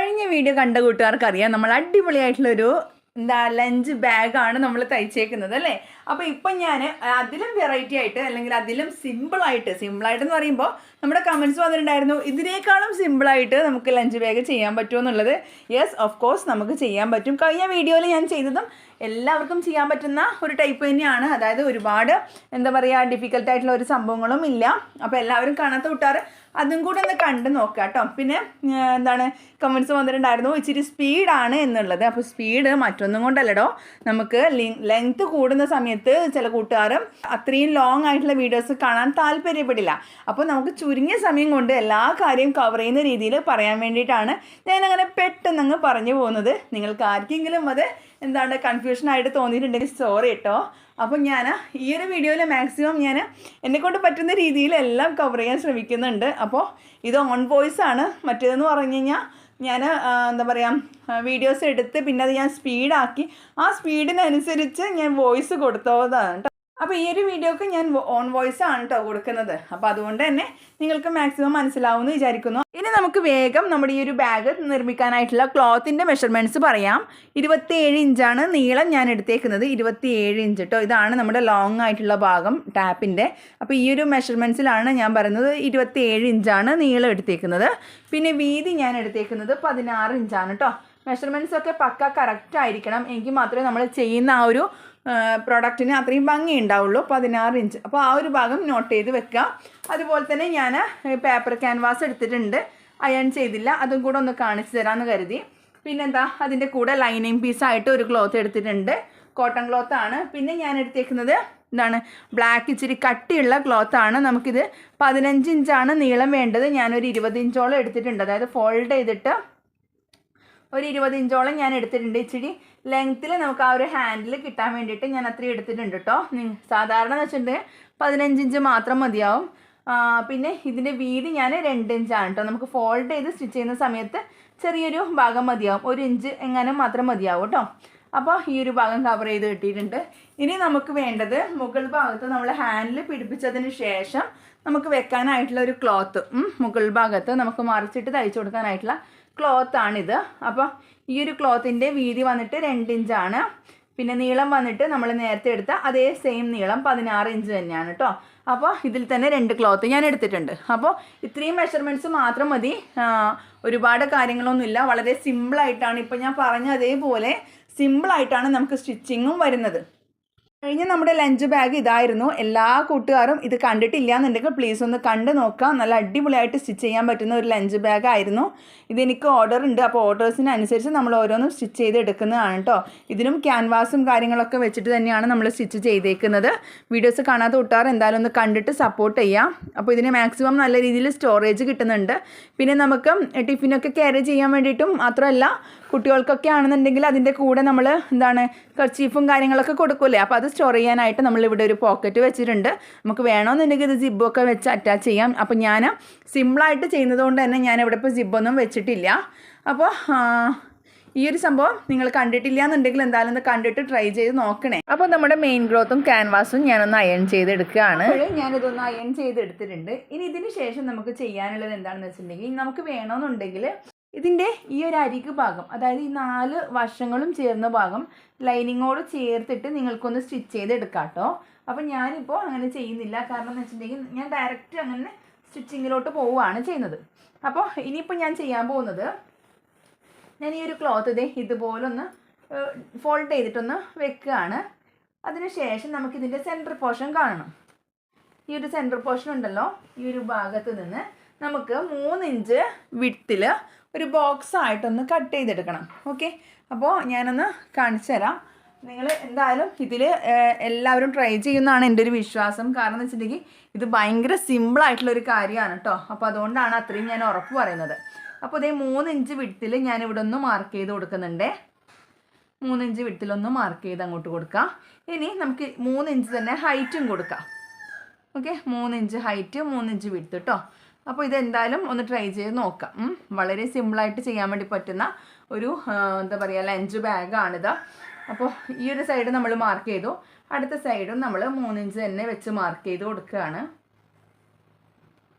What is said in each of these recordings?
കഴിഞ്ഞ വീഡിയോ കണ്ട കൂട്ടുകാർക്ക് അറിയാം നമ്മൾ അടിപൊളിയായിട്ടുള്ളൊരു എന്താ ലഞ്ച് ബാഗാണ് നമ്മൾ തയ്ച്ചേക്കുന്നത് അല്ലേ? അപ്പോൾ ഇപ്പം ഞാൻ അതിലും വെറൈറ്റി ആയിട്ട് അല്ലെങ്കിൽ അതിലും സിമ്പിളായിട്ട് സിമ്പിളായിട്ട് എന്ന് പറയുമ്പോൾ നമ്മുടെ കമൻസ് വന്നിട്ടുണ്ടായിരുന്നു ഇതിനേക്കാളും സിമ്പിളായിട്ട് നമുക്ക് ലഞ്ച് ബാഗ് ചെയ്യാൻ പറ്റുമോ എന്നുള്ളത്. യെസ് ഓഫ് കോഴ്സ് നമുക്ക് ചെയ്യാൻ പറ്റും. കഴിഞ്ഞ വീഡിയോയിൽ ഞാൻ ചെയ്തതും എല്ലാവർക്കും ചെയ്യാൻ പറ്റുന്ന ഒരു ടൈപ്പ് തന്നെയാണ്. അതായത് ഒരുപാട് എന്താ പറയുക ഡിഫിക്കൽട്ടായിട്ടുള്ള ഒരു സംഭവങ്ങളും ഇല്ല. അപ്പോൾ എല്ലാവരും കാണാത്ത കൂട്ടുകാർ അതും കൂടെ ഒന്ന് കണ്ട് നോക്കുക കേട്ടോ പിന്നെ എന്താണ് കമൻസ് വന്നിട്ടുണ്ടായിരുന്നു ഇച്ചിരി സ്പീഡാണ് എന്നുള്ളത്. അപ്പോൾ സ്പീഡ് മറ്റൊന്നും കൊണ്ടല്ലടോ. നമുക്ക് ലെങ്ത് കൂടുന്ന സമയത്ത് ചില കൂട്ടുകാരും അത്രയും ലോങ് ആയിട്ടുള്ള വീഡിയോസ് കാണാൻ താല്പര്യപ്പെടില്ല. അപ്പോൾ നമുക്ക് ചുരുങ്ങിയ സമയം കൊണ്ട് എല്ലാ കാര്യവും കവർ ചെയ്യുന്ന രീതിയിൽ പറയാൻ വേണ്ടിയിട്ടാണ് ഞാനങ്ങനെ പെട്ടെന്ന് അങ്ങ് പറഞ്ഞു പോകുന്നത്. നിങ്ങൾക്ക് ആർക്കെങ്കിലും അത് എന്താണ് കൺഫ്യൂഷനായിട്ട് തോന്നിയിട്ടുണ്ടെങ്കിൽ സോറി കേട്ടോ അപ്പം ഞാൻ ഈ ഒരു വീഡിയോയിൽ മാക്സിമം ഞാൻ എന്നെക്കൊണ്ട് പറ്റുന്ന രീതിയിൽ എല്ലാം കവർ ചെയ്യാൻ ശ്രമിക്കുന്നുണ്ട്. അപ്പോൾ ഇത് ഓൺ വോയിസ് ആണ്. മറ്റേതെന്ന് പറഞ്ഞു കഴിഞ്ഞാൽ ഞാൻ എന്താ പറയുക വീഡിയോസ് എടുത്ത് പിന്നെ അത് ഞാൻ സ്പീഡാക്കി ആ സ്പീഡിനനുസരിച്ച് ഞാൻ വോയിസ് കൊടുത്തതാണ് അപ്പോൾ ഈ ഒരു വീഡിയോക്ക് ഞാൻ ഓൺ വോയിസ് ആണ് കേട്ടോ കൊടുക്കുന്നത്. അപ്പോൾ അതുകൊണ്ട് തന്നെ നിങ്ങൾക്ക് മാക്സിമം മനസ്സിലാവുമെന്ന് വിചാരിക്കുന്നു. ഇനി നമുക്ക് വേഗം നമ്മുടെ ഈ ഒരു ബാഗ് നിർമ്മിക്കാനായിട്ടുള്ള ക്ലോത്തിന്റെ മെഷർമെന്റ്സ് പറയാം. ഇരുപത്തിയേഴ് ഇഞ്ചാണ് നീളം ഞാൻ എടുത്തേക്കുന്നത്. ഇരുപത്തിയേഴ് ഇഞ്ച് കേട്ടോ ഇതാണ് നമ്മുടെ ലോങ് ആയിട്ടുള്ള ഭാഗം ടാപ്പിന്റെ അപ്പോൾ ഈ ഒരു മെഷർമെന്റ്സിലാണ് ഞാൻ പറയുന്നത് ഇരുപത്തിയേഴ് ഇഞ്ചാണ് നീളം എടുത്തേക്കുന്നത്. പിന്നെ വീതി ഞാൻ എടുത്തേക്കുന്നത് പതിനാറ് ഇഞ്ചാണ് കേട്ടോ മെഷർമെന്റ്സ് ഒക്കെ പക്ക കറക്റ്റ് ആയിരിക്കണം. എങ്കിൽ മാത്രമേ നമ്മൾ ചെയ്യുന്ന ആ ഒരു പ്രൊഡക്റ്റിന് അത്രയും ഭംഗി ഉണ്ടാവുള്ളൂ. പതിനാറ് ഇഞ്ച് അപ്പോൾ ആ ഒരു ഭാഗം നോട്ട് ചെയ്ത് വെക്കുക. അതുപോലെ തന്നെ ഞാൻ പേപ്പർ ക്യാൻവാസ് എടുത്തിട്ടുണ്ട്. അയൺ ചെയ്തില്ല. അതും കൂടെ ഒന്ന് കാണിച്ചു തരാമെന്ന് കരുതി. പിന്നെന്താ? അതിന്റെ കൂടെ ലൈനിങ് പീസായിട്ട് ഒരു ക്ലോത്ത് എടുത്തിട്ടുണ്ട്. കോട്ടൺ ക്ലോത്ത് ആണ്. പിന്നെ ഞാൻ എടുത്തേക്കുന്നത് എന്താണ് ബ്ലാക്ക് ഇച്ചിരി കട്ടിയുള്ള ക്ലോത്ത് ആണ്. നമുക്കിത് പതിനഞ്ച് ഇഞ്ചാണ് നീളം വേണ്ടത്. ഞാനൊരു ഇരുപത് ഇഞ്ചോളം എടുത്തിട്ടുണ്ട്. അതായത് ഫോൾഡ് ചെയ്തിട്ട് ഒരു ഇരുപത് ഇഞ്ചോളം ഞാൻ എടുത്തിട്ടുണ്ട്. ഇച്ചിരി ലെങ്ത്തിൽ നമുക്ക് ആ ഒരു ഹാൻഡിൽ കിട്ടാൻ വേണ്ടിയിട്ട് ഞാൻ അത്രയും എടുത്തിട്ടുണ്ട് കേട്ടോ സാധാരണ എന്ന് വെച്ചിട്ടുണ്ടെങ്കിൽ പതിനഞ്ച് ഇഞ്ച് മാത്രം മതിയാവും. പിന്നെ ഇതിന്റെ വീതി ഞാൻ രണ്ട് ഇഞ്ചാണ് കേട്ടോ നമുക്ക് ഫോൾഡ് ചെയ്ത് സ്റ്റിച്ച് ചെയ്യുന്ന സമയത്ത് ചെറിയൊരു ഭാഗം മതിയാവും. ഒരു ഇഞ്ച് എങ്ങാനും മാത്രം മതിയാവും കേട്ടോ അപ്പോൾ ഈ ഒരു ഭാഗം കവർ ചെയ്ത് കിട്ടിയിട്ടുണ്ട്. ഇനി നമുക്ക് വേണ്ടത് മുകൾ ഭാഗത്ത് നമ്മൾ ഹാൻഡിൽ പിടിപ്പിച്ചതിന് ശേഷം നമുക്ക് വെക്കാനായിട്ടുള്ള ഒരു ക്ലോത്ത് മുകൾ ഭാഗത്ത് നമുക്ക് മറിച്ചിട്ട് തയ്ച്ചു കൊടുക്കാനായിട്ടുള്ള ക്ലോത്താണിത് അപ്പോൾ ഈ ഒരു ക്ലോത്തിന്റെ വീതി വന്നിട്ട് രണ്ട് ഇഞ്ചാണ് പിന്നെ നീളം വന്നിട്ട് നമ്മൾ നേരത്തെ എടുത്ത അതേ സെയിം നീളം പതിനാറ് ഇഞ്ച് തന്നെയാണ് കേട്ടോ അപ്പോൾ ഇതിൽ തന്നെ രണ്ട് ക്ലോത്ത് ഞാൻ എടുത്തിട്ടുണ്ട്. അപ്പോൾ ഇത്രയും മെഷർമെന്റ്സ് മാത്രം മതി. ഒരുപാട് കാര്യങ്ങളൊന്നുമില്ല. വളരെ സിമ്പിളായിട്ടാണ് ഇപ്പോൾ ഞാൻ പറഞ്ഞ അതേപോലെ സിമ്പിളായിട്ടാണ് നമുക്ക് സ്റ്റിച്ചിങ്ങും വരുന്നത്. കഴിഞ്ഞ നമ്മുടെ ലഞ്ച് ബാഗ് ഇതായിരുന്നു. എല്ലാ കൂട്ടുകാരും ഇത് കണ്ടിട്ടില്ല എന്നുണ്ടെങ്കിൽ പ്ലീസ് ഒന്ന് കണ്ട് നോക്കാം നല്ല അടിപൊളിയായിട്ട് സ്റ്റിച്ച് ചെയ്യാൻ പറ്റുന്ന ഒരു ലഞ്ച് ബാഗ് ആയിരുന്നു. ഇതെനിക്ക് ഓർഡർ ഉണ്ട്. അപ്പോൾ ഓർഡേഴ്സിനനുസരിച്ച് നമ്മൾ ഓരോന്നും സ്റ്റിച്ച് ചെയ്ത് എടുക്കുന്നതാണ് കേട്ടോ. ഇതിനും ക്യാൻവാസും കാര്യങ്ങളൊക്കെ വെച്ചിട്ട് തന്നെയാണ് നമ്മൾ സ്റ്റിച്ച് ചെയ്തേക്കുന്നത്. വീഡിയോസ് കാണാത്ത കൂട്ടുകാർ എന്തായാലും ഒന്ന് കണ്ടിട്ട് സപ്പോർട്ട് ചെയ്യാം. അപ്പോൾ ഇതിന് മാക്സിമം നല്ല രീതിയിൽ സ്റ്റോറേജ് കിട്ടുന്നുണ്ട്. പിന്നെ നമുക്ക് ടിഫിനൊക്കെ ക്യാരി ചെയ്യാൻ വേണ്ടിയിട്ടും മാത്രമല്ല കുട്ടികൾക്കൊക്കെ ആണെന്നുണ്ടെങ്കിൽ അതിന്റെ കൂടെ നമ്മൾ എന്താണ് കർച്ചീഫും കാര്യങ്ങളൊക്കെ കൊടുക്കില്ലേ? അപ്പോൾ അത് സ്റ്റോർ ചെയ്യാനായിട്ട് നമ്മൾ ഇവിടെ ഒരു പോക്കറ്റ് വെച്ചിട്ടുണ്ട്. നമുക്ക് വേണമെന്നുണ്ടെങ്കിൽ ഇത് ജിബൊക്കെ വെച്ച് അറ്റാച്ച് ചെയ്യാം. അപ്പോൾ ഞാൻ സിമ്പിളായിട്ട് ചെയ്യുന്നത് കൊണ്ട് തന്നെ ഞാൻ ഇവിടെ ഇപ്പോൾ ജിബൊന്നും വെച്ചിട്ടില്ല. അപ്പോൾ ഈ ഒരു സംഭവം നിങ്ങൾ കണ്ടിട്ടില്ല എന്നുണ്ടെങ്കിൽ എന്തായാലും ഒന്ന് കണ്ടിട്ട് ട്രൈ ചെയ്ത് നോക്കണേ. അപ്പോൾ നമ്മുടെ മെയിൻ ഗ്രോത്തും ക്യാൻവാസും ഞാനൊന്ന് അയൺ ചെയ്തെടുക്കുകയാണ്. ഞാനിതൊന്ന് അയൺ ചെയ്തെടുത്തിട്ടുണ്ട്. ഇനി ഇതിന് ശേഷം നമുക്ക് ചെയ്യാനുള്ളത് എന്താണെന്ന് വെച്ചിട്ടുണ്ടെങ്കിൽ നമുക്ക് വേണമെന്നുണ്ടെങ്കിൽ ഇതിന്റെ ഈ ഒരു അരിക്ക് ഭാഗം അതായത് ഈ നാല് വശങ്ങളും ചേർന്ന ഭാഗം ലൈനിങ്ങോട് ചേർത്തിട്ട് നിങ്ങൾക്കൊന്ന് സ്റ്റിച്ച് ചെയ്തെടുക്കാം കേട്ടോ അപ്പം ഞാനിപ്പോൾ അങ്ങനെ ചെയ്യുന്നില്ല. കാരണം എന്ന് വെച്ചിട്ടുണ്ടെങ്കിൽ ഞാൻ ഡയറക്റ്റ് അങ്ങനെ സ്റ്റിച്ചിങ്ങിലോട്ട് പോവുകയാണ് ചെയ്യുന്നത്. അപ്പോൾ ഇനിയിപ്പോൾ ഞാൻ ചെയ്യാൻ പോകുന്നത് ഞാൻ ഈ ഒരു ക്ലോത്ത് ഇതേ ഇതുപോലൊന്ന് ഫോൾഡ് ചെയ്തിട്ടൊന്ന് വെക്കുകയാണ്. അതിനുശേഷം നമുക്കിതിന്റെ സെന്റർ പോർഷൻ കാണണം. ഈ ഒരു സെന്റർ പോർഷൻ ഉണ്ടല്ലോ ഈ ഒരു ഭാഗത്ത് നിന്ന് നമുക്ക് മൂന്ന് ഇഞ്ച് വിട്ടിൽ ഒരു ബോക്സ് ആയിട്ടൊന്ന് കട്ട് ചെയ്തെടുക്കണം. ഓക്കെ അപ്പോൾ ഞാനൊന്ന് കാണിച്ചു തരാം. നിങ്ങൾ എന്തായാലും ഇതിൽ എല്ലാവരും ട്രൈ ചെയ്യുന്നതാണ് എന്റെ ഒരു വിശ്വാസം. കാരണം എന്ന് വെച്ചിട്ടുണ്ടെങ്കിൽ ഇത് ഭയങ്കര സിമ്പിളായിട്ടുള്ളൊരു കാര്യമാണ് കേട്ടോ അപ്പോൾ അതുകൊണ്ടാണ് അത്രയും ഞാൻ ഉറപ്പ് പറയുന്നത്. അപ്പോൾ ഇതേ മൂന്ന് ഇഞ്ച് വിട്ടിൽ ഞാൻ ഇവിടെ ഒന്ന് മാർക്ക് ചെയ്ത് കൊടുക്കുന്നുണ്ടേ. മൂന്ന് ഇഞ്ച് വിട്ടിലൊന്ന് മാർക്ക് ചെയ്ത് അങ്ങോട്ട് കൊടുക്കാം. ഇനി നമുക്ക് മൂന്ന് ഇഞ്ച് തന്നെ ഹൈറ്റും കൊടുക്കാം. ഓക്കെ മൂന്ന് ഇഞ്ച് ഹൈറ്റ് മൂന്ന് ഇഞ്ച് വിട്ട് കേട്ടോ അപ്പോൾ ഇതെന്തായാലും ഒന്ന് ട്രൈ ചെയ്ത് നോക്കാം. വളരെ സിമ്പിളായിട്ട് ചെയ്യാൻ വേണ്ടി പറ്റുന്ന ഒരു എന്താ പറയുക ലഞ്ച് ബാഗാണിത് അപ്പോൾ ഈ ഒരു സൈഡ് നമ്മൾ മാർക്ക് ചെയ്തു. അടുത്ത സൈഡും നമ്മൾ മൂന്നിഞ്ച് തന്നെ വെച്ച് മാർക്ക് ചെയ്ത് കൊടുക്കുകയാണ്.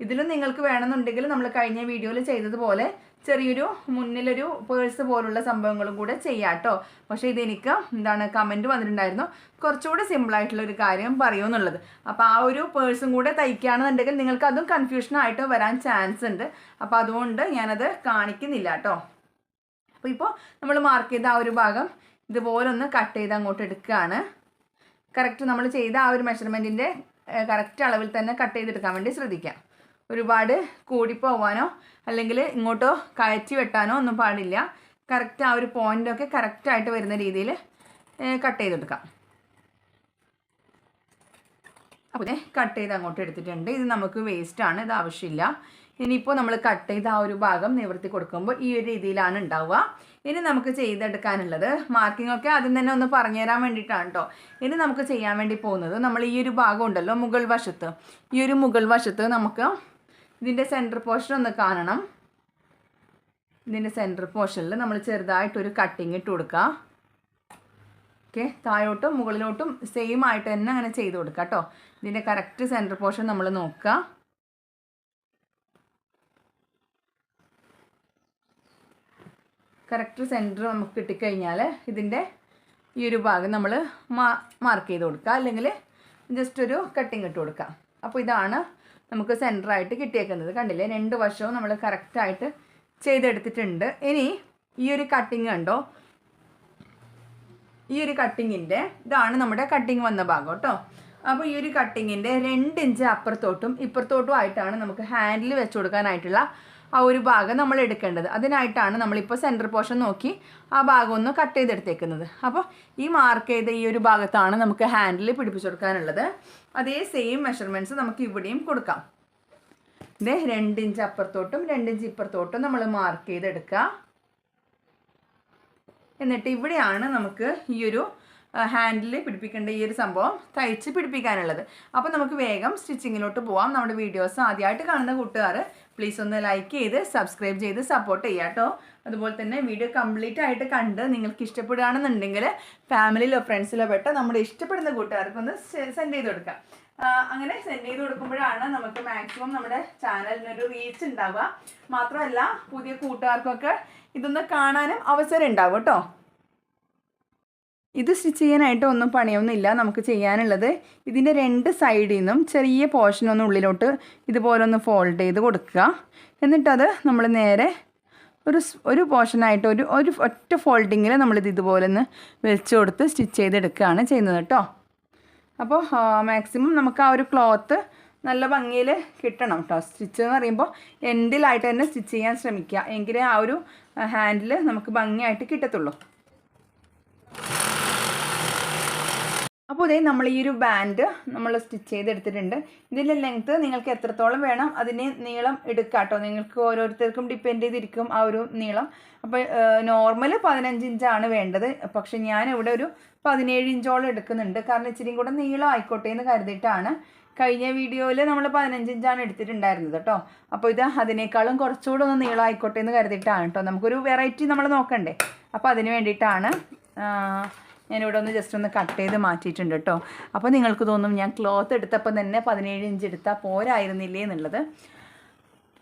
ഇതിലും നിങ്ങൾക്ക് വേണമെന്നുണ്ടെങ്കിൽ നമ്മൾ കഴിഞ്ഞ വീഡിയോയിൽ ചെയ്തതുപോലെ ചെറിയൊരു മുന്നിലൊരു പേഴ്സ് പോലുള്ള സംഭവങ്ങളും കൂടെ ചെയ്യാം കേട്ടോ പക്ഷേ ഇതെനിക്ക് എന്താണ് കമന്റ് വന്നിട്ടുണ്ടായിരുന്നു. കുറച്ചുകൂടെ സിമ്പിളായിട്ടുള്ളൊരു കാര്യം പറയുമെന്നുള്ളത് അപ്പോൾ ആ ഒരു പേഴ്സും കൂടെ തയ്ക്കുകയാണെന്നുണ്ടെങ്കിൽ നിങ്ങൾക്ക് അതും കൺഫ്യൂഷനായിട്ട് വരാൻ ചാൻസ് ഉണ്ട്. അപ്പോൾ അതുകൊണ്ട് ഞാനത് കാണിക്കുന്നില്ല കേട്ടോ. അപ്പോൾ ഇപ്പോൾ നമ്മൾ മാർക്ക് ചെയ്ത ആ ഒരു ഭാഗം ഇതുപോലെ ഒന്ന് കട്ട് ചെയ്ത് അങ്ങോട്ട് എടുക്കുകയാണ്. കറക്റ്റ് നമ്മൾ ചെയ്ത ആ ഒരു മെഷർമെന്റിന്റെ കറക്റ്റ് അളവിൽ തന്നെ കട്ട് ചെയ്തെടുക്കാൻ വേണ്ടി ശ്രദ്ധിക്കാം. ഒരുപാട് കൂടിപ്പോവാനോ അല്ലെങ്കിൽ ഇങ്ങോട്ടോ കയറ്റി വെട്ടാനോ ഒന്നും പാടില്ല. കറക്റ്റ് ആ ഒരു പോയിന്റൊക്കെ കറക്റ്റായിട്ട് വരുന്ന രീതിയിൽ കട്ട് ചെയ്തെടുക്കാം. അപ്പോൾ കട്ട് ചെയ്ത് അങ്ങോട്ട് എടുത്തിട്ടുണ്ട്. ഇത് നമുക്ക് വേസ്റ്റ് ആണ് ഇത് ആവശ്യമില്ല. ഇനിയിപ്പോൾ നമ്മൾ കട്ട് ചെയ്ത ആ ഒരു ഭാഗം നിവർത്തി കൊടുക്കുമ്പോൾ ഈ ഒരു രീതിയിലാണ് ഉണ്ടാവുക. ഇനി നമുക്ക് ചെയ്തെടുക്കാനുള്ളത് മാർക്കിംഗ് ഒക്കെ ആദ്യം തന്നെ ഒന്ന് പറഞ്ഞു തരാൻ വേണ്ടിയിട്ടാണ് കേട്ടോ ഇനി നമുക്ക് ചെയ്യാൻ വേണ്ടി പോകുന്നത് നമ്മൾ ഈ ഒരു ഭാഗം ഉണ്ടല്ലോ മുകൾ വശത്ത്. ഈ ഒരു മുകൾ വശത്ത് നമുക്ക് ഇതിന്റെ സെന്റർ പോർഷൻ ഒന്ന് കാണണം. ഇതിന്റെ സെന്റർ പോർഷനിൽ നമ്മൾ ചെറുതായിട്ടൊരു കട്ടിങ് ഇട്ട് കൊടുക്കുക ഓക്കെ താഴോട്ടും മുകളിലോട്ടും സെയിം ആയിട്ട് തന്നെ അങ്ങനെ ചെയ്ത് കൊടുക്കുക കേട്ടോ ഇതിന്റെ കറക്റ്റ് സെന്റർ പോർഷൻ നമ്മൾ നോക്കുക കറക്റ്റ് സെന്റർ നമുക്ക് കിട്ടിക്കഴിഞ്ഞാൽ ഇതിന്റെ ഈ ഒരു ഭാഗം നമ്മൾ മാർക്ക് ചെയ്ത് കൊടുക്കുക അല്ലെങ്കിൽ ജസ്റ്റ് ഒരു കട്ടിങ് ഇട്ട് കൊടുക്കുക അപ്പോൾ ഇതാണ് നമുക്ക് സെന്ററായിട്ട് കിട്ടിയേക്കുന്നത്. കണ്ടില്ലേ? രണ്ട് വശവും നമ്മൾ കറക്റ്റായിട്ട് ചെയ്തെടുത്തിട്ടുണ്ട്. ഇനി ഈ ഒരു കട്ടിങ് കണ്ടോ? ഈ ഒരു കട്ടിങ്ങിന്റെ ഇതാണ് നമ്മുടെ കട്ടിങ് വന്ന ഭാഗം കേട്ടോ. അപ്പോൾ ഈ ഒരു കട്ടിങ്ങിന്റെ രണ്ട് ഇഞ്ച് അപ്പുറത്തോട്ടും ഇപ്പുറത്തോട്ടും ആയിട്ടാണ് നമുക്ക് ഹാൻഡിൽ വെച്ച് കൊടുക്കാനായിട്ടുള്ള ആ ഒരു ഭാഗം നമ്മൾ എടുക്കേണ്ടത്. അതിനായിട്ടാണ് നമ്മളിപ്പോൾ സെന്റർ പോർഷൻ നോക്കി ആ ഭാഗം ഒന്ന് കട്ട് ചെയ്തെടുത്തേക്കുന്നത്. അപ്പോൾ ഈ മാർക്ക് ചെയ്ത ഈ ഒരു ഭാഗത്താണ് നമുക്ക് ഹാൻഡിൽ പിടിപ്പിച്ചു കൊടുക്കാനുള്ളത്. അതേ സെയിം മെഷർമെന്റ്സ് നമുക്ക് ഇവിടെയും കൊടുക്കാം. ഇതേ രണ്ട് ഇഞ്ച് അപ്പുറത്തോട്ടും രണ്ട് ഇഞ്ച് ഇപ്പുറത്തോട്ടും നമ്മൾ മാർക്ക് ചെയ്തെടുക്കുക. എന്നിട്ട് ഇവിടെയാണ് നമുക്ക് ഈ ഒരു ഹാൻഡിൽ പിടിപ്പിക്കേണ്ട ഈ ഒരു സംഭവം തയ്ച്ച് പിടിപ്പിക്കാനുള്ളത്. അപ്പോൾ നമുക്ക് വേഗം സ്റ്റിച്ചിങ്ങിലോട്ട് പോവാം. നമ്മുടെ വീഡിയോസ് ആദ്യമായിട്ട് കാണുന്ന കൂട്ടുകാർ പ്ലീസ് ഒന്ന് ലൈക്ക് ചെയ്ത് സബ്സ്ക്രൈബ് ചെയ്ത് സപ്പോർട്ട് ചെയ്യുക കേട്ടോ അതുപോലെ തന്നെ വീഡിയോ കംപ്ലീറ്റ് ആയിട്ട് കണ്ട് നിങ്ങൾക്ക് ഇഷ്ടപ്പെടുകയാണെന്നുണ്ടെങ്കിൽ ഫാമിലിയിലോ ഫ്രണ്ട്സിലോ പെട്ടോ നമ്മുടെ ഇഷ്ടപ്പെടുന്ന കൂട്ടുകാർക്കൊന്ന് സെൻഡ് ചെയ്ത് കൊടുക്കാം. അങ്ങനെ സെൻഡ് ചെയ്ത് കൊടുക്കുമ്പോഴാണ് നമുക്ക് മാക്സിമം നമ്മുടെ ചാനലിനൊരു റീച്ച് ഉണ്ടാവുക. മാത്രമല്ല പുതിയ കൂട്ടുകാർക്കൊക്കെ ഇതൊന്ന് കാണാനും അവസരം ഉണ്ടാവും കേട്ടോ ഇത് സ്റ്റിച്ച് ചെയ്യാനായിട്ട് ഒന്നും പണിയൊന്നുമില്ല നമുക്ക് ചെയ്യാനുള്ളത്. ഇതിന്റെ രണ്ട് സൈഡിൽ നിന്നും ചെറിയ പോർഷൻ ഒന്ന് ഉള്ളിലോട്ട് ഇതുപോലെ ഒന്ന് ഫോൾഡ് ചെയ്ത് കൊടുക്കുക. എന്നിട്ടത് നമ്മൾ നേരെ ഒരു ഒരു പോർഷനായിട്ട് ഒരു ഒരു ഒറ്റ ഫോൾഡിങ്ങിൽ നമ്മളിത് ഇതുപോലെ ഒന്ന് വെച്ച് കൊടുത്ത് സ്റ്റിച്ച് ചെയ്തെടുക്കുകയാണ് ചെയ്യുന്നത് കേട്ടോ. അപ്പോൾ മാക്സിമം നമുക്ക് ആ ഒരു ക്ലോത്ത് നല്ല ഭംഗിയിൽ കിട്ടണം കേട്ടോ. സ്റ്റിച്ച് എന്ന് പറയുമ്പോൾ എൻഡിലായിട്ട് തന്നെ സ്റ്റിച്ച് ചെയ്യാൻ ശ്രമിക്കുക. എങ്കിലേ ആ ഒരു ഹാൻഡിൽ നമുക്ക് ഭംഗിയായിട്ട് കിട്ടത്തുള്ളൂ. അപ്പോൾ ഇതേ നമ്മൾ ഈ ഒരു ബാൻഡ് നമ്മൾ സ്റ്റിച്ച് ചെയ്തെടുത്തിട്ടുണ്ട്. ഇതിന്റെ ലെങ്ത്ത് നിങ്ങൾക്ക് എത്രത്തോളം വേണം അതിന് നീളം എടുക്കാം കേട്ടോ. നിങ്ങൾക്ക് ഓരോരുത്തർക്കും ഡിപ്പെൻഡ് ചെയ്തിരിക്കും ആ ഒരു നീളം. അപ്പോൾ നോർമൽ പതിനഞ്ച് ഇഞ്ചാണ് വേണ്ടത്. പക്ഷെ ഞാൻ ഇവിടെ ഒരു പതിനേഴ് ഇഞ്ചോളം എടുക്കുന്നുണ്ട്. കാരണം ഇച്ചിരി കൂടെ നീളം ആയിക്കോട്ടെ എന്ന് കരുതിയിട്ടാണ് കഴിഞ്ഞ വീഡിയോയിൽ നമ്മൾ പതിനഞ്ച് ഇഞ്ചാണ് എടുത്തിട്ടുണ്ടായിരുന്നത് കേട്ടോ. അപ്പോൾ ഇത് അതിനേക്കാളും കുറച്ചുകൂടെ ഒന്ന് നീളം ആയിക്കോട്ടെ എന്ന് കരുതിയിട്ടാണ് കേട്ടോ. നമുക്കൊരു വെറൈറ്റി നമ്മൾ നോക്കണ്ടേ. അപ്പോൾ അതിന് വേണ്ടിയിട്ടാണ് ഞാനിവിടെ ഒന്ന് ജസ്റ്റ് ഒന്ന് കട്ട് ചെയ്ത് മാറ്റിയിട്ടുണ്ട് കേട്ടോ അപ്പോൾ നിങ്ങൾക്ക് തോന്നും ഞാൻ ക്ലോത്ത് എടുത്തപ്പോൾ തന്നെ പതിനേഴ് ഇഞ്ച് എടുത്താൽ പോരായിരുന്നില്ലേ എന്നുള്ളത്.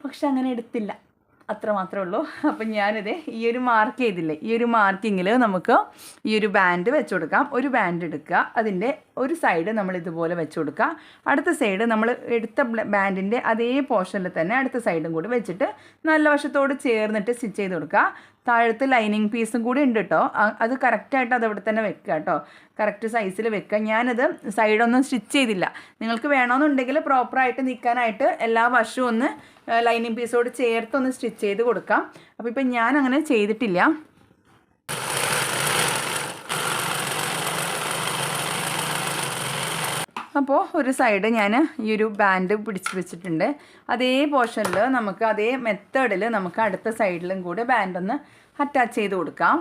പക്ഷെ അങ്ങനെ എടുത്തില്ല. അത്ര മാത്രമേ ഉള്ളൂ. അപ്പം ഞാനിത് ഈ ഒരു മാർക്ക് ചെയ്തില്ലേ? ഈ ഒരു മാർക്കിങ്ങിൽ നമുക്ക് ഈ ഒരു ബാൻഡ് വെച്ച് കൊടുക്കാം. ഒരു ബാൻഡ് എടുക്കുക. അതിന്റെ ഒരു സൈഡ് നമ്മൾ ഇതുപോലെ വെച്ച് കൊടുക്കുക. അടുത്ത സൈഡ് നമ്മൾ എടുത്ത ബാൻഡിന്റെ അതേ പോർഷനിൽ തന്നെ അടുത്ത സൈഡും കൂടി വെച്ചിട്ട് നല്ല വശത്തോട് ചേർന്നിട്ട് സ്റ്റിച്ച് ചെയ്ത് കൊടുക്കുക. താഴത്ത് ലൈനിങ് പീസും കൂടി ഉണ്ട് കേട്ടോ അത് കറക്റ്റായിട്ട് അത് അവിടെ തന്നെ വെക്കുക കേട്ടോ കറക്റ്റ് സൈസിൽ വെക്കുക ഞാനത് സൈഡൊന്നും സ്റ്റിച്ച് ചെയ്തില്ല. നിങ്ങൾക്ക് വേണമെന്നുണ്ടെങ്കിൽ പ്രോപ്പറായിട്ട് നിൽക്കാനായിട്ട് എല്ലാ വശവും ഒന്ന് ലൈനിങ് പീസോട് ചേർത്ത് ഒന്ന് സ്റ്റിച്ച് ചെയ്ത് കൊടുക്കാം. അപ്പോൾ ഇപ്പം ഞാൻ അങ്ങനെ ചെയ്തിട്ടില്ല. അപ്പോൾ ഒരു സൈഡ് ഞാൻ ഈ ഒരു ബാൻഡ് പിടിച്ച് വെച്ചിട്ടുണ്ട്. അതേ പോർഷനിൽ നമുക്ക് അതേ മെത്തേഡിൽ നമുക്ക് അടുത്ത സൈഡിലും കൂടെ ബാൻഡ് ഒന്ന് അറ്റാച്ച് ചെയ്ത് കൊടുക്കാം.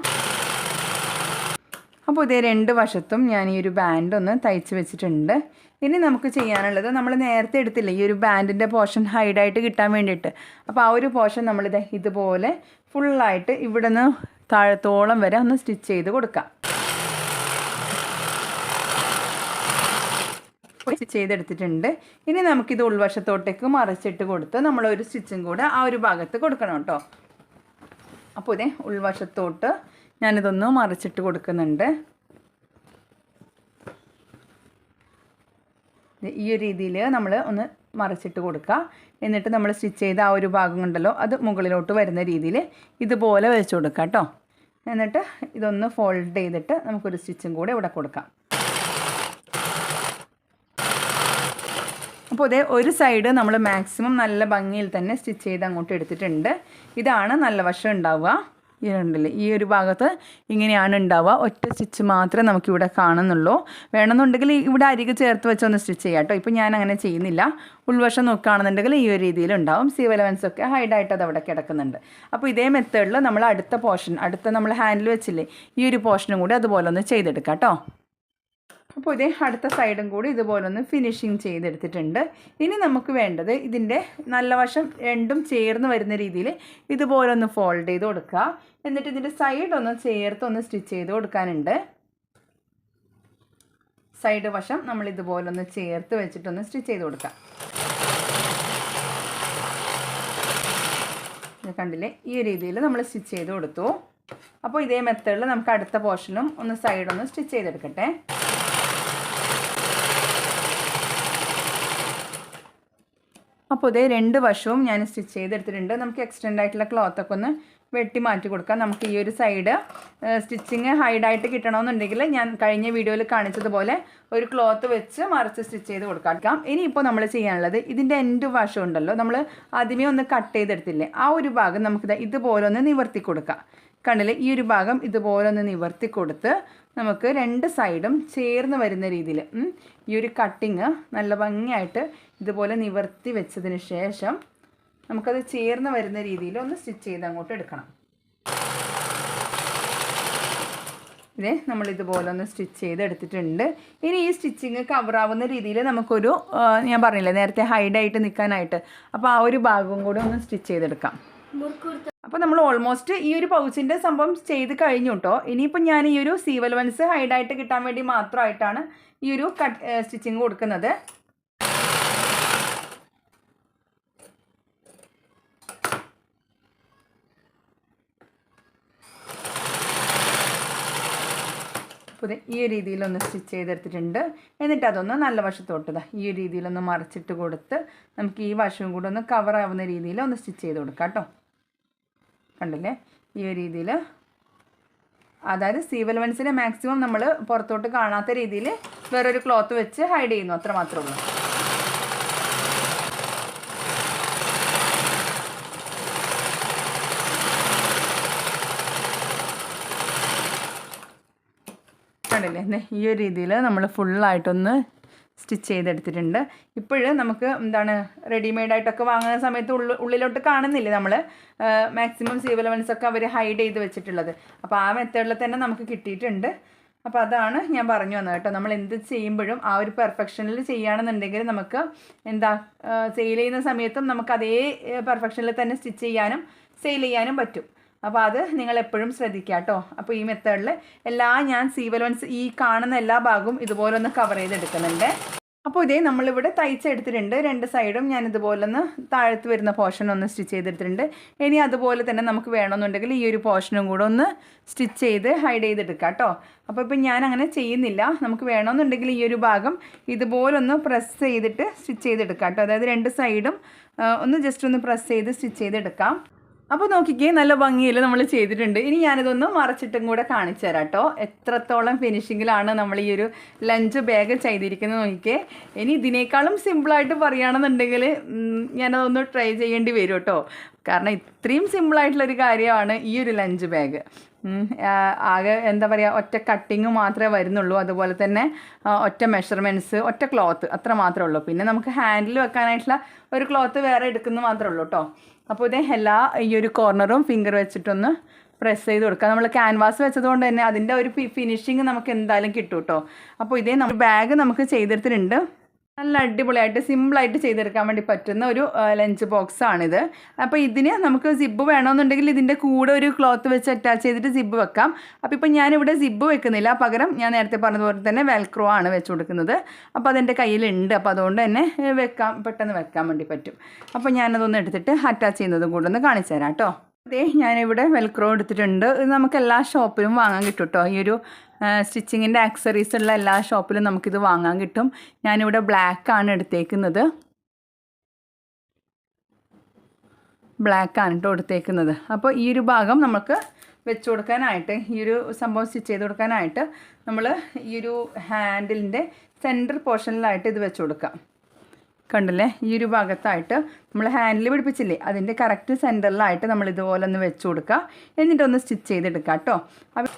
അപ്പോൾ ഇതേ രണ്ട് വശത്തും ഞാൻ ഈ ഒരു ബാൻഡ് ഒന്ന് തയ്ച്ച് വെച്ചിട്ടുണ്ട്. ഇനി നമുക്ക് ചെയ്യാനുള്ളത് നമ്മൾ നേരത്തെ എടുത്തില്ല ഈ ഒരു ബാൻഡിന്റെ പോർഷൻ ഹൈഡായിട്ട് കിട്ടാൻ വേണ്ടിയിട്ട്. അപ്പോൾ ആ ഒരു പോർഷൻ നമ്മളിത് ഇതുപോലെ ഫുള്ളായിട്ട് ഇവിടെ നിന്ന് താഴത്തോളം വരെ ഒന്ന് സ്റ്റിച്ച് ചെയ്ത് കൊടുക്കാം. സ്റ്റിച്ച് ചെയ്തെടുത്തിട്ടുണ്ട്. ഇനി നമുക്കിത് ഉൾവശത്തോട്ടേക്ക് മറിച്ചിട്ട് കൊടുത്ത് ഒരു സ്റ്റിച്ചും കൂടെ ആ ഒരു ഭാഗത്ത് കൊടുക്കണം കേട്ടോ. അപ്പോൾ ഇതേ ഉൾവശത്തോട്ട് ഞാനിതൊന്ന് മറച്ചിട്ട് കൊടുക്കുന്നുണ്ട്. ഈ ഒരു രീതിയിൽ നമ്മൾ ഒന്ന് മറച്ചിട്ട് കൊടുക്കുക എന്നിട്ട് നമ്മൾ സ്റ്റിച്ച് ചെയ്ത ആ ഒരു ഭാഗം ഉണ്ടല്ലോ അത് മുകളിലോട്ട് വരുന്ന രീതിയിൽ ഇതുപോലെ വെച്ച് കൊടുക്കുക കേട്ടോ. എന്നിട്ട് ഇതൊന്ന് ഫോൾഡ് ചെയ്തിട്ട് നമുക്കൊരു സ്റ്റിച്ചും കൂടെ ഇവിടെ കൊടുക്കാം. അപ്പോൾ ഇതേ ഒരു സൈഡ് നമ്മൾ മാക്സിമം നല്ല ഭംഗിയിൽ തന്നെ സ്റ്റിച്ച് ചെയ്ത് അങ്ങോട്ട് എടുത്തിട്ടുണ്ട്. ഇതാണ് നല്ല വശം ഉണ്ടാവുക. ഈ രണ്ടിൽ ഈ ഒരു ഭാഗത്ത് ഇങ്ങനെയാണ് ഉണ്ടാവുക. ഒറ്റ സ്റ്റിച്ച് മാത്രമേ നമുക്കിവിടെ കാണുന്നുള്ളൂ. വേണമെന്നുണ്ടെങ്കിൽ ഇവിടെ അരികെ ചേർത്ത് വെച്ച് ഒന്ന് സ്റ്റിച്ച് ചെയ്യാം കേട്ടോ. ഇപ്പോൾ ഞാൻ അങ്ങനെ ചെയ്യുന്നില്ല. ഉൾവശം നോക്കുകയാണെന്നുണ്ടെങ്കിൽ ഈ ഒരു രീതിയിൽ ഉണ്ടാവും. സീവ് എലവൻസൊക്കെ ഹൈഡായിട്ട് അത് അവിടെ കിടക്കുന്നുണ്ട്. അപ്പോൾ ഇതേ മെത്തേഡിൽ നമ്മൾ അടുത്ത പോർഷൻ അടുത്ത നമ്മൾ ഹാൻഡിൽ വെച്ചില്ലേ ഈ ഒരു പോർഷനും കൂടി അതുപോലെ ഒന്ന് ചെയ്തെടുക്കാം കേട്ടോ. അപ്പോൾ ഇതേ അടുത്ത സൈഡും കൂടി ഇതുപോലെ ഒന്ന് ഫിനിഷിങ് ചെയ്തെടുത്തിട്ടുണ്ട്. ഇനി നമുക്ക് വേണ്ടത് ഇതിന്റെ നല്ല വശം രണ്ടും ചേർന്ന് വരുന്ന രീതിയിൽ ഇതുപോലെ ഒന്ന് ഫോൾഡ് ചെയ്ത് കൊടുക്കുക. എന്നിട്ട് ഇതിന്റെ സൈഡ് ഒന്ന് ചേർത്ത് ഒന്ന് സ്റ്റിച്ച് ചെയ്ത് കൊടുക്കാനുണ്ട്. സൈഡ് വശം നമ്മൾ ഇതുപോലെ ഒന്ന് ചേർത്ത് വെച്ചിട്ടൊന്ന് സ്റ്റിച്ച് ചെയ്ത് കൊടുക്കാം. കണ്ടില്ലേ? ഈ രീതിയിൽ നമ്മൾ സ്റ്റിച്ച് ചെയ്ത് കൊടുത്തു. അപ്പോൾ ഇതേ മെത്തേഡിൽ നമുക്ക് അടുത്ത പോർഷനും ഒന്ന് സൈഡൊന്ന് സ്റ്റിച്ച് ചെയ്തെടുക്കട്ടെ. അപ്പോൾ ഇതേ രണ്ട് വശവും ഞാൻ സ്റ്റിച്ച് ചെയ്തെടുത്തിട്ടുണ്ട്. നമുക്ക് എക്സ്റ്റെൻഡ് ആയിട്ടുള്ള ക്ലോത്ത് ഒക്കെ ഒന്ന് വെട്ടി മാറ്റി കൊടുക്കാം. നമുക്ക് ഈ ഒരു സൈഡ് സ്റ്റിച്ചിങ് ഹൈഡായിട്ട് കിട്ടണമെന്നുണ്ടെങ്കിൽ ഞാൻ കഴിഞ്ഞ വീഡിയോയിൽ കാണിച്ചതുപോലെ ഒരു ക്ലോത്ത് വെച്ച് മറിച്ച് സ്റ്റിച്ച് ചെയ്ത് കൊടുക്കാം. ഇനിയിപ്പോൾ നമ്മൾ ചെയ്യാനുള്ളത് ഇതിന്റെ എൻഡ് വശം ഉണ്ടല്ലോ. നമ്മൾ ആദ്യമേ ഒന്ന് കട്ട് ചെയ്തെടുത്തില്ലേ? ആ ഒരു ഭാഗം നമുക്കിത് ഇതുപോലെ ഒന്ന് നിവർത്തി കൊടുക്കാം. കണ്ടില്ലേ ഈ ഒരു ഭാഗം ഇതുപോലെ ഒന്ന് നിവർത്തി കൊടുത്ത് നമുക്ക് രണ്ട് സൈഡും ചേർന്ന് വരുന്ന രീതിയിൽ ഈ ഒരു കട്ടിങ് നല്ല ഭംഗിയായിട്ട് ഇതുപോലെ നിവർത്തി വെച്ചതിന് ശേഷം നമുക്കത് ചേർന്ന് വരുന്ന രീതിയിൽ ഒന്ന് സ്റ്റിച്ച് ചെയ്ത് അങ്ങോട്ട് എടുക്കണം. ഇതേ നമ്മൾ ഇതുപോലെ ഒന്ന് സ്റ്റിച്ച് ചെയ്ത് എടുത്തിട്ടുണ്ട്. ഇനി ഈ സ്റ്റിച്ചിങ് കവറാവുന്ന രീതിയിൽ നമുക്കൊരു ഞാൻ പറഞ്ഞില്ലേ നേരത്തെ ഹൈഡായിട്ട് നിൽക്കാനായിട്ട്. അപ്പോൾ ആ ഒരു ഭാഗവും കൂടി ഒന്ന് സ്റ്റിച്ച് ചെയ്തെടുക്കാം. അപ്പോൾ നമ്മൾ ഓൾമോസ്റ്റ് ഈ ഒരു പൗച്ചിന്റെ സംഭവം ചെയ്ത് കഴിഞ്ഞു കേട്ടോ ഇനിയിപ്പോൾ ഞാൻ ഈ ഒരു സീവൽ വൺസ് ഹൈഡായിട്ട് കിട്ടാൻ വേണ്ടി മാത്രമായിട്ടാണ് ഈ ഒരു കട്ട് സ്റ്റിച്ചിങ് കൊടുക്കുന്നത്. ദേ ഈ രീതിയിലൊന്ന് സ്റ്റിച്ച് ചെയ്തെടുത്തിട്ടുണ്ട്. എന്നിട്ട് അതൊന്ന് നല്ല വശത്തോട്ട് ദാ ഈ രീതിയിലൊന്ന് മറച്ചിട്ട് കൊടുത്ത് നമുക്ക് ഈ വശവും കൂടെ ഒന്ന് കവർ ആവുന്ന രീതിയിൽ ഒന്ന് സ്റ്റിച്ച് ചെയ്ത് കൊടുക്കാം കേട്ടോ. കണ്ടില്ലേ? ഈ രീതിയിൽ അതായത് സീവൽ വൻസിനെ മാക്സിമം നമ്മൾ പുറത്തോട്ട് കാണാത്ത രീതിയിൽ വേറൊരു ക്ലോത്ത് വെച്ച് ഹൈഡ് ചെയ്യുന്നു. അത്ര മാത്രമേ ഉള്ളൂ. കണ്ടില്ലേ ഈ ഒരു രീതിയിൽ നമ്മൾ ഫുള്ളായിട്ടൊന്ന് സ്റ്റിച്ച് ചെയ്തെടുത്തിട്ടുണ്ട്. ഇപ്പോഴും നമുക്ക് എന്താണ് റെഡിമെയ്ഡ് ആയിട്ടൊക്കെ വാങ്ങുന്ന സമയത്ത് ഉള്ളു ഉള്ളിലോട്ട് കാണുന്നില്ലേ നമ്മൾ മാക്സിമം സീവ് ഒക്കെ അവർ ഹൈഡ് ചെയ്ത് വെച്ചിട്ടുള്ളത്. അപ്പോൾ ആ മെത്തേഡിൽ തന്നെ നമുക്ക് കിട്ടിയിട്ടുണ്ട്. അപ്പോൾ അതാണ് ഞാൻ പറഞ്ഞു വന്നത് കേട്ടോ. നമ്മൾ എന്ത് ചെയ്യുമ്പോഴും ആ ഒരു പെർഫെക്ഷനിൽ ചെയ്യുകയാണെന്നുണ്ടെങ്കിൽ നമുക്ക് എന്താ സെയിൽ ചെയ്യുന്ന സമയത്തും നമുക്ക് അതേ പെർഫെക്ഷനിൽ തന്നെ സ്റ്റിച്ച് ചെയ്യാനും സെയിൽ ചെയ്യാനും പറ്റും. അപ്പോൾ അത് നിങ്ങൾ എപ്പോഴും ശ്രദ്ധിക്കുക കേട്ടോ അപ്പോൾ ഈ മെത്തേഡിൽ എല്ലാ ഞാൻ സീവലോൻസ് ഈ കാണുന്ന എല്ലാ ഭാഗവും ഇതുപോലെ ഒന്ന് കവർ ചെയ്തെടുക്കുന്നുണ്ട്. അപ്പോൾ ഇതേ നമ്മളിവിടെ തയ്ച്ചെടുത്തിട്ടുണ്ട് രണ്ട് സൈഡും ഞാൻ ഇതുപോലെ ഒന്ന് താഴത്ത് വരുന്ന പോർഷൻ ഒന്ന് സ്റ്റിച്ച് ചെയ്തെടുത്തിട്ടുണ്ട്. ഇനി അതുപോലെ തന്നെ നമുക്ക് വേണമെന്നുണ്ടെങ്കിൽ ഈ ഒരു പോർഷനും കൂടെ ഒന്ന് സ്റ്റിച്ച് ചെയ്ത് ഹൈഡ് ചെയ്തെടുക്കാം കേട്ടോ അപ്പോൾ ഇപ്പം ഞാൻ അങ്ങനെ ചെയ്യുന്നില്ല. നമുക്ക് വേണമെന്നുണ്ടെങ്കിൽ ഈ ഒരു ഭാഗം ഇതുപോലൊന്ന് പ്രസ് ചെയ്തിട്ട് സ്റ്റിച്ച് ചെയ്തെടുക്കാം കേട്ടോ അതായത് രണ്ട് സൈഡും ഒന്ന് ജസ്റ്റ് ഒന്ന് പ്രസ് ചെയ്ത് സ്റ്റിച്ച് ചെയ്തെടുക്കാം. അപ്പോൾ നോക്കിക്കേ നല്ല ഭംഗിയിൽ നമ്മൾ ചെയ്തിട്ടുണ്ട്. ഇനി ഞാനിതൊന്ന് മറച്ചിട്ടും കൂടെ കാണിച്ചു തരാം കേട്ടോ. എത്രത്തോളം ഫിനിഷിങ്ങിലാണ് നമ്മൾ ഈ ഒരു ലഞ്ച് ബാഗ് ചെയ്തിരിക്കുന്നത് നോക്കിക്കേ. ഇനി ഇതിനേക്കാളും സിമ്പിളായിട്ട് പറയുകയാണെന്നുണ്ടെങ്കിൽ ഞാനതൊന്ന് ട്രൈ ചെയ്യേണ്ടി വരും കേട്ടോ. കാരണം ഇത്രയും സിമ്പിളായിട്ടുള്ളൊരു കാര്യമാണ് ഈ ഒരു ലഞ്ച് ബാഗ് ആകെ എന്താ പറയുക ഒറ്റ കട്ടിങ് മാത്രമേ വരുന്നുള്ളൂ. അതുപോലെ തന്നെ ഒറ്റ മെഷർമെന്റ്സ് ഒറ്റ ക്ലോത്ത് അത്ര മാത്രമേ ഉള്ളൂ. പിന്നെ നമുക്ക് ഹാൻഡിൽ വെക്കാനായിട്ടുള്ള ഒരു ക്ലോത്ത് വേറെ എടുക്കുന്നത് മാത്രമേ ഉള്ളൂ കേട്ടോ. അപ്പോൾ ഇത് എല്ലാ ഈ ഒരു കോർണറും ഫിംഗർ വെച്ചിട്ടൊന്ന് പ്രസ് ചെയ്ത് കൊടുക്കുക നമ്മൾ ക്യാൻവാസ് വെച്ചതുകൊണ്ട് തന്നെ അതിന്റെ ഒരു ഫിനിഷിങ് നമുക്ക് എന്തായാലും കിട്ടും കേട്ടോ അപ്പോൾ ഇതേ നമ്മൾ ബാഗ് നമുക്ക് ചെയ്തെടുത്തിട്ടുണ്ട്. നല്ല അടിപൊളിയായിട്ട് സിമ്പിളായിട്ട് ചെയ്തെടുക്കാൻ വേണ്ടി പറ്റുന്ന ഒരു ലഞ്ച് ബോക്സ് ആണിത് അപ്പോൾ ഇതിന് നമുക്ക് സിബ്ബ് വേണമെന്നുണ്ടെങ്കിൽ ഇതിന്റെ കൂടെ ഒരു ക്ലോത്ത് വെച്ച് അറ്റാച്ച് ചെയ്തിട്ട് സിബ്ബ് വെക്കാം. അപ്പോൾ ഇപ്പോൾ ഞാനിവിടെ സിബ്ബ് വെക്കുന്നില്ല. പകരം ഞാൻ നേരത്തെ പറഞ്ഞതുപോലെ തന്നെ വെൽക്രോ ആണ് വെച്ച് കൊടുക്കുന്നത്. അപ്പോൾ അതെന്റെ കയ്യിലുണ്ട്. അപ്പോൾ അതുകൊണ്ട് തന്നെ വെക്കാം. പെട്ടെന്ന് വെക്കാൻ വേണ്ടി പറ്റും. അപ്പോൾ ഞാനതൊന്ന് എടുത്തിട്ട് അറ്റാച്ച് ചെയ്യുന്നതും കൂടെ ഒന്ന് കാണിച്ചു തരാം കേട്ടോ. അതെ ഞാനിവിടെ വെൽക്രോ എടുത്തിട്ടുണ്ട്. ഇത് നമുക്ക് എല്ലാ ഷോപ്പിലും വാങ്ങാൻ കിട്ടും കേട്ടോ ഈ ഒരു സ്റ്റിച്ചിങ്ങിന്റെ ആക്സറീസ് ഉള്ള എല്ലാ ഷോപ്പിലും നമുക്കിത് വാങ്ങാൻ കിട്ടും. ഞാനിവിടെ ബ്ലാക്ക് ആണ് എടുത്തേക്കുന്നത്. ബ്ലാക്ക് ആണ് കേട്ടോ എടുത്തേക്കുന്നത്. അപ്പോൾ ഈ ഒരു ഭാഗം നമുക്ക് വെച്ച് കൊടുക്കാനായിട്ട് ഈ ഒരു സംഭവം സ്റ്റിച്ച് ചെയ്ത് കൊടുക്കാനായിട്ട് നമ്മൾ ഈ ഒരു ഹാൻഡിലിന്റെ സെന്റർ പോർഷനിലായിട്ട് ഇത് വെച്ച് കൊടുക്കാം. കണ്ടില്ലേ? ഈ ഒരു ഭാഗത്തായിട്ട് നമ്മൾ ഹാൻഡിൽ പിടിപ്പിച്ചില്ലേ? അതിന്റെ കറക്റ്റ് സെന്ററിലായിട്ട് നമ്മൾ ഇതുപോലെ ഒന്ന് വെച്ച് കൊടുക്കുക. എന്നിട്ടൊന്ന് സ്റ്റിച്ച് ചെയ്തെടുക്കുക കേട്ടോ. അപ്പം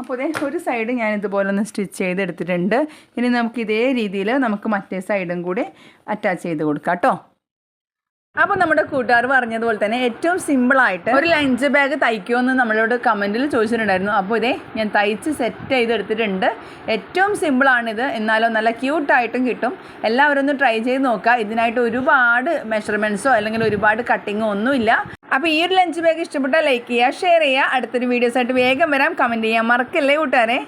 അപ്പോൾ ഇതേ ഒരു സൈഡ് ഞാൻ ഇതുപോലെ ഒന്ന് സ്റ്റിച്ച് ചെയ്തെടുത്തിട്ടുണ്ട്. ഇനി നമുക്ക് ഇതേ രീതിയിൽ നമുക്ക് മറ്റേ സൈഡും കൂടി അറ്റാച്ച് ചെയ്ത് കൊടുക്കാം കേട്ടോ. അപ്പോൾ നമ്മുടെ കൂട്ടുകാർ പറഞ്ഞതുപോലെ തന്നെ ഏറ്റവും സിമ്പിൾ ആയിട്ട് ഒരു ലഞ്ച് ബാഗ് തയ്ക്കുമെന്ന് നമ്മളോട് കമന്റിൽ ചോദിച്ചിട്ടുണ്ടായിരുന്നു. അപ്പോൾ ഇതേ ഞാൻ തയ്ച്ച് സെറ്റ് ചെയ്തെടുത്തിട്ടുണ്ട്. ഏറ്റവും സിമ്പിൾ സിമ്പിളാണിത് എന്നാലോ നല്ല ക്യൂട്ടായിട്ടും കിട്ടും. എല്ലാവരും ഒന്ന് ട്രൈ ചെയ്ത് നോക്കുക. ഇതിനായിട്ട് ഒരുപാട് മെഷർമെന്റ്സോ അല്ലെങ്കിൽ ഒരുപാട് കട്ടിങ്ങോ ഒന്നുമില്ല അപ്പോൾ ഈ ഒരു ലഞ്ച് ബാഗ് ഇഷ്ടപ്പെട്ടാൽ ലൈക്ക് ചെയ്യുക ഷെയർ ചെയ്യുക. അടുത്തൊരു വീഡിയോസായിട്ട് വേഗം വരാം. കമന്റ് ചെയ്യാൻ മറക്കല്ലേ കൂട്ടുകാരെ?